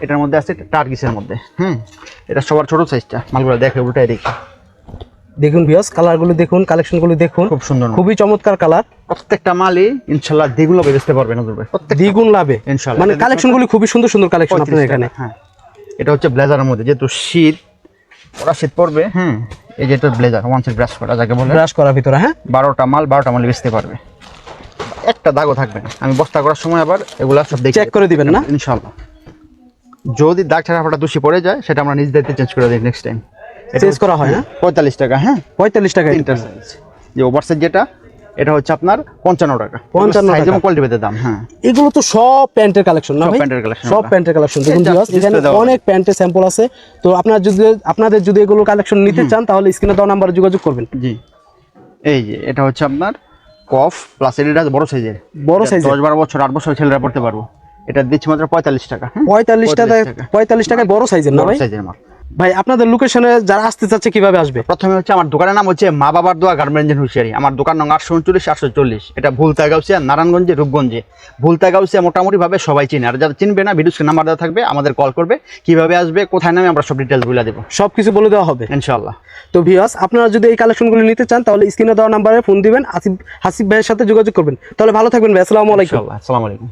এটার মধ্যে আছে টার্কিসের মধ্যে হুম? এটা সবার ছোট সাইজটা মালগুলো দেখে উল্টাই দেখি। দেখুন ভিউয়ার্স কালারগুলো দেখুন কালেকশনগুলো দেখুন। খুব সুন্দর খুবই চমৎকার কালার প্রত্যেকটা মালই ইনশাল্লাহ দ্বিগুলো বেচতে পারবে নজর ভাই দ্বিগুণ লাভে। ইনশাল্লাহ। মানে কালেকশনগুলো খুবই সুন্দর সুন্দর কালেকশন আপনার এখানে। হ্যাঁ। এটা হচ্ছে ব্লেজারের মধ্যে যেহেতু শীত ওরা শীত পড়বে হুম? এই যে এটা ব্লেজার ওয়ান সাইড ব্রাশ করা যাকে বলে। ব্রাশ করার ভিতরে হ্যাঁ? বারোটা মাল বারোটা মাল বেচতে পারবে। একটা দাগও থাকবে না। আমি বস্তা করার সময় আবার এগুলা সব দেখে চেক করে দিবেন না? ইনশাল্লাহ যদি দাগ ছাড়া ফাটা দোষী পড়ে যায় সেটা আমরা নিজ দায়িত্বে চেঞ্জ করে দিই নেক্সট টাইম চেঞ্জ করা হয় না? পঁয়তাল্লিশ টাকা হ্যাঁ। পঁয়তাল্লিশ টাকা সাইজ যে ওভার সাইজ যেটা এটা হচ্ছে আপনার পঞ্চান্ন টাকা। 55 সাইজ। এবং কোয়ালিটি ভেদে দাম হ্যাঁ। এগুলো তো সব প্যান্টের কালেকশন না প্যান্টের collection সব প্যান্টের কালেকশন দেখুন এখানে অনেক প্যান্টের স্যাম্পল আছে। তো আপনারা যদি আপনাদের যদি এগুলো কালেকশন নিতে চান তাহলে স্ক্রিনে দেওয়া নাম্বারে যোগাযোগ করবেন। জি। এই যে এটা হচ্ছে আপনার কফ প্লাস এটা বড় সাইজের বড় সাইজ দশ বারো বছর আট বছর ছেলেরা পড়তে পারব। এটা দিচ্ছি মাত্র পঁয়তাল্লিশ টাকা হ্যাঁ? পঁয়তাল্লিশ টাকা। পঁয়তাল্লিশ টাকায় বড় সাইজের না ভাই? সাইজের মাল। ভাই আপনাদের লোকেশনে যারা আসতে চাচ্ছে কীভাবে আসবে? প্রথমে হচ্ছে আমার দোকানের নাম হচ্ছে মা বাবার দোয়া গার্মেন্টস হুঁশিয়ারি। আমার দোকান নং আটশো উনচল্লিশ আটশো চল্লিশ এটা ভুলতা গাউসিয়া নারায়ণগঞ্জে রূপগঞ্জে। ভুলতা গাউসিয়া মোটামুটি ভাবে সবাই চিনে। আর যারা চিনবে না ভিডিও নাম্বার দেওয়া থাকবে আমাদের কল করবে কীভাবে আসবে কোথায় নামে আমরা সব ডিটেলস বলে দেবো। সব কিছু বলে দেওয়া হবে। ইনশাল্লাহ তো ভিউয়ার্স আপনারা যদি এই কালেকশনগুলো নিতে চান তাহলে স্ক্রিনে দেওয়া নাম্বারে ফোন দিবেন। আসিফ হাসিফ ভাইয়ের সাথে যোগাযোগ করবেন। তাহলে ভালো থাকবেন ভাই। আসসালামু আলাইকুম। আসসালামু আলাইকুম।